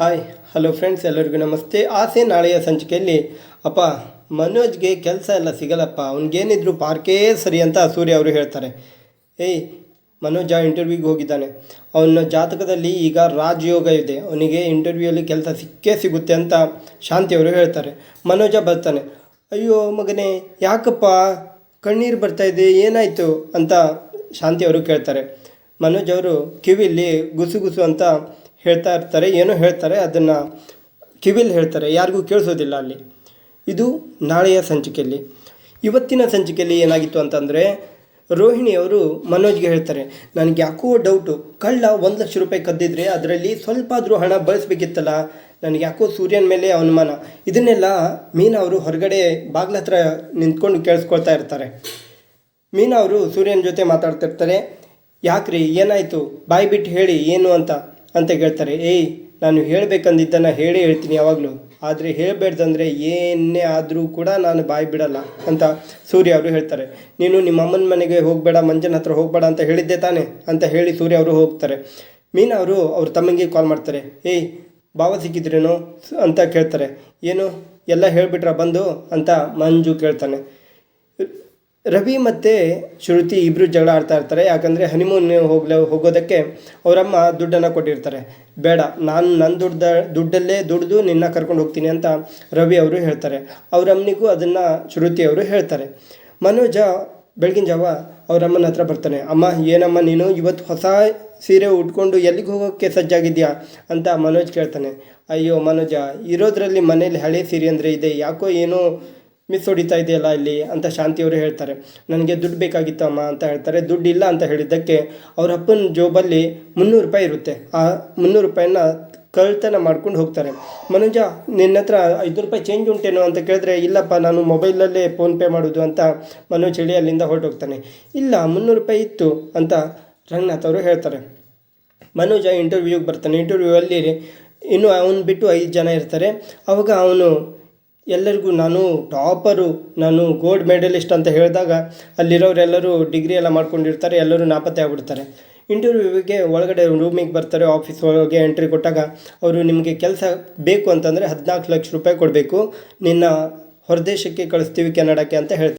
Hi hello friends ಎಲ್ಲರಿಗೂ ನಮಸ್ತೆ. ಆಸೆ ನಾಳೆಯ ಸಂಚಿಕೆಯಲ್ಲಿ, ಅಪ್ಪ, ಮನೋಜ್ಗೆ ಕೆಲಸ ಎಲ್ಲ ಸಿಗಲ್ಲಪ್ಪ, ಅವ್ನಿಗೇನಿದ್ರು ಪಾರ್ಕೇ ಸರಿ ಅಂತ ಸೂರ್ಯ ಅವರು ಹೇಳ್ತಾರೆ. ಏಯ್, ಮನೋಜ ಇಂಟರ್ವ್ಯೂಗೆ ಹೋಗಿದ್ದಾನೆ. ಅವನ ಜಾತಕದಲ್ಲಿ ಈಗ ರಾಜಯೋಗ ಇದೆ. ಅವನಿಗೆ ಇಂಟರ್ವ್ಯೂಯಲ್ಲಿ ಕೆಲಸ ಸಿಕ್ಕೇ ಸಿಗುತ್ತೆ ಅಂತ ಶಾಂತಿ ಅವರು ಹೇಳ್ತಾರೆ. ಮನೋಜ ಬರ್ತಾನೆ. ಅಯ್ಯೋ ಮಗನೇ, ಯಾಕಪ್ಪ ಕಣ್ಣೀರು ಬರ್ತಾ ಇದೆ, ಏನಾಯಿತು ಅಂತ ಶಾಂತಿ ಅವರು ಕೇಳ್ತಾರೆ. ಮನೋಜ್ ಅವರು ಕಿವಿಯಲ್ಲಿ ಗುಸು ಗುಸು ಅಂತ ಹೇಳ್ತಾ ಇರ್ತಾರೆ, ಏನೋ ಹೇಳ್ತಾರೆ, ಅದನ್ನು ಕಿವಿಲಿ ಹೇಳ್ತಾರೆ, ಯಾರಿಗೂ ಕೇಳಿಸೋದಿಲ್ಲ ಅಲ್ಲಿ. ಇದು ನಾಳೆಯ ಸಂಚಿಕೆಯಲ್ಲಿ. ಇವತ್ತಿನ ಸಂಚಿಕೆಯಲ್ಲಿ ಏನಾಗಿತ್ತು ಅಂತಂದರೆ ರೋಹಿಣಿಯವರು ಮನೋಜ್ಗೆ ಹೇಳ್ತಾರೆ, ನನಗೆ ಯಾಕೋ ಡೌಟು ಕಳ್ಳ ಒಂದು ಲಕ್ಷ ರೂಪಾಯಿ ಕದ್ದಿದ್ರೆ ಅದರಲ್ಲಿ ಸ್ವಲ್ಪ ಆದರೂ ಹಣ ಬಳಸಬೇಕಿತ್ತಲ್ಲ, ನನಗೆ ಯಾಕೋ ಸೂರ್ಯನ ಮೇಲೆ ಅನುಮಾನ ಇದನ್ನೆಲ್ಲ ಮೀನಾ ಅವರು ಹೊರಗಡೆ ಬಾಗ್ಲ ಹತ್ರ ನಿಂತ್ಕೊಂಡು ಕೇಳಿಸ್ಕೊಳ್ತಾ ಇರ್ತಾರೆ. ಮೀನಾ ಅವರು ಸೂರ್ಯನ ಜೊತೆ ಮಾತಾಡ್ತಿರ್ತಾರೆ ಯಾಕ್ರಿ, ಏನಾಯಿತು? ಬಾಯಿ ಬಿಟ್ಟು ಹೇಳಿ, ಏನು ಅಂತ. ಅಂತ ಕೇಳ್ತಾರೆ ಏಯ್, ನಾನು ಹೇಳಬೇಕಂದಿದ್ದನ್ನು ಹೇಳೇ ಹೇಳ್ತೀನಿ ಯಾವಾಗಲೂ. ಆದರೆ ಹೇಳಬೇಡ್ದಂದ್ರೆ ಏನೇ ಆದರೂ ಕೂಡ ನಾನು ಬಾಯಿ ಬಿಡಲ್ಲ, ಅಂತ ಸೂರ್ಯ ಅವರು ಹೇಳ್ತಾರೆ. ನೀನು ನಿಮ್ಮ ಅಮ್ಮನ ಮನೆಗೆ ಹೋಗಬೇಡ, ಮಂಜನ ಹತ್ರ ಹೋಗಬೇಡ ಅಂತ ಹೇಳಿದ್ದೆ ತಾನೆ, ಅಂತ ಹೇಳಿ ಸೂರ್ಯ ಅವರು ಹೋಗ್ತಾರೆ. ಮೀನಾ ಅವರು ಅವ್ರ ತಮ್ಮಂಗೆ ಕಾಲ್ ಮಾಡ್ತಾರೆ. ಏಯ್ ಬಾವ ಸಿಕ್ಕಿದ್ರೇನೋ? ಅಂತ ಕೇಳ್ತಾರೆ. ಏನು? ಎಲ್ಲ ಹೇಳಿಬಿಟ್ರ ಬಂದು? ಅಂತ ಮಂಜು ಕೇಳ್ತಾನೆ. ರವಿ ಮತ್ತು ಶ್ರುತಿ ಇಬ್ಬರು ಜಗಳ ಆಡ್ತಾ ಇರ್ತಾರೆ. ಯಾಕಂದರೆ ಹನಿಮೂನ್ ಹೋಗ್ಲ, ಹೋಗೋದಕ್ಕೆ ಅವರಮ್ಮ ದುಡ್ಡನ್ನು ಕೊಟ್ಟಿರ್ತಾರೆ. ಬೇಡ, ನಾನು ನನ್ನ ದುಡ್ಡ ದುಡ್ಡಲ್ಲೇ ದುಡ್ದು ನಿನ್ನ ಕರ್ಕೊಂಡು ಹೋಗ್ತೀನಿ ಅಂತ ರವಿ ಅವರು ಹೇಳ್ತಾರೆ. ಅವರಮ್ಮನಿಗೂ ಅದನ್ನು ಶ್ರುತಿ ಅವರು ಹೇಳ್ತಾರೆ. ಮನೋಜ ಬೆಳಗಿನ ಜಾವ ಅವರಮ್ಮನ ಹತ್ರ ಬರ್ತಾನೆ. ಅಮ್ಮ, ಏನಮ್ಮ ನೀನು ಇವತ್ತು ಹೊಸ ಸೀರೆ ಉಟ್ಕೊಂಡು ಎಲ್ಲಿಗೆ ಹೋಗೋಕ್ಕೆ ಸಜ್ಜಾಗಿದೆಯಾ ಅಂತ ಮನೋಜ್ ಕೇಳ್ತಾನೆ. ಅಯ್ಯೋ ಮನೋಜ, ಇರೋದ್ರಲ್ಲಿ ಮನೇಲಿ ಹಳೆ ಸೀರೆ ಅಂದರೆ ಇದೆ. ಯಾಕೋ ಏನೋ ಮಿಸ್ ಹೊಡಿತಾ ಇದೆಯಲ್ಲ ಇಲ್ಲಿ ಅಂತ ಶಾಂತಿಯವರು ಹೇಳ್ತಾರೆ. ನನಗೆ ದುಡ್ಡು ಬೇಕಾಗಿತ್ತು ಅಮ್ಮ ಅಂತ ಹೇಳ್ತಾರೆ. ದುಡ್ಡು ಇಲ್ಲ ಅಂತ ಹೇಳಿದ್ದಕ್ಕೆ ಅವ್ರ ಅಪ್ಪನ ಜೋಬಲ್ಲಿ ಮುನ್ನೂರು ರೂಪಾಯಿ ಇರುತ್ತೆ. ಆ ಮುನ್ನೂರು ರೂಪಾಯಿನ ಕಳ್ತನ ಮಾಡ್ಕೊಂಡು ಹೋಗ್ತಾರೆ. ಮನುಜ, ನಿನ್ನ ಹತ್ರ ಐದು ರೂಪಾಯಿ ಚೇಂಜ್ ಉಂಟೇನೋ ಅಂತ ಕೇಳಿದ್ರೆ, ಇಲ್ಲಪ್ಪ, ನಾನು ಮೊಬೈಲಲ್ಲೇ ಫೋನ್ಪೇ ಮಾಡೋದು ಅಂತ ಮನೋಜ್ ಹೇಳಿ ಅಲ್ಲಿಂದ ಹೊರಟೋಗ್ತಾನೆ. ಇಲ್ಲ, ಮುನ್ನೂರು ರೂಪಾಯಿ ಇತ್ತು ಅಂತ ರಂಗನಾಥ್ ಅವರು ಹೇಳ್ತಾರೆ. ಮನೋಜ ಇಂಟರ್ವ್ಯೂಗೆ ಬರ್ತಾನೆ. ಇಂಟರ್ವ್ಯೂ ಅಲ್ಲಿ ಇನ್ನು ಅವನು ಬಿಟ್ಟು ಐದು ಜನ ಇರ್ತಾರೆ. ಅವಾಗ ಅವನು ಎಲ್ಲರಿಗೂ ನಾನು ಟಾಪರು, ನಾನು ಗೋಲ್ಡ್ ಮೆಡಲಿಸ್ಟ್ ಅಂತ ಹೇಳಿದಾಗ ಅಲ್ಲಿರೋರೆಲ್ಲರೂ ಡಿಗ್ರಿ ಎಲ್ಲ ಮಾಡ್ಕೊಂಡಿರ್ತಾರೆ, ಎಲ್ಲರೂ ನಾಪತ್ತೆ ಆಗ್ಬಿಡ್ತಾರೆ. ಇಂಟರ್ವ್ಯೂವಿಗೆ ಒಳಗಡೆ ರೂಮಿಗೆ ಬರ್ತಾರೆ ಆಫೀಸ್ ಒಳಗೆ ಎಂಟ್ರಿ ಕೊಟ್ಟಾಗ ಅವರು ನಿಮಗೆ ಕೆಲಸ ಬೇಕು ಅಂತಂದರೆ ಹದಿನಾಲ್ಕು ಲಕ್ಷ ರೂಪಾಯಿ ಕೊಡಬೇಕು. ನಿನ್ನ ಹೊರದೇಶಕ್ಕೆ ಕಳಿಸ್ತೀವಿ ಕೆನಡಾಕ್ಕೆ ಅಂತ ಹೇಳ್ತಾರೆ.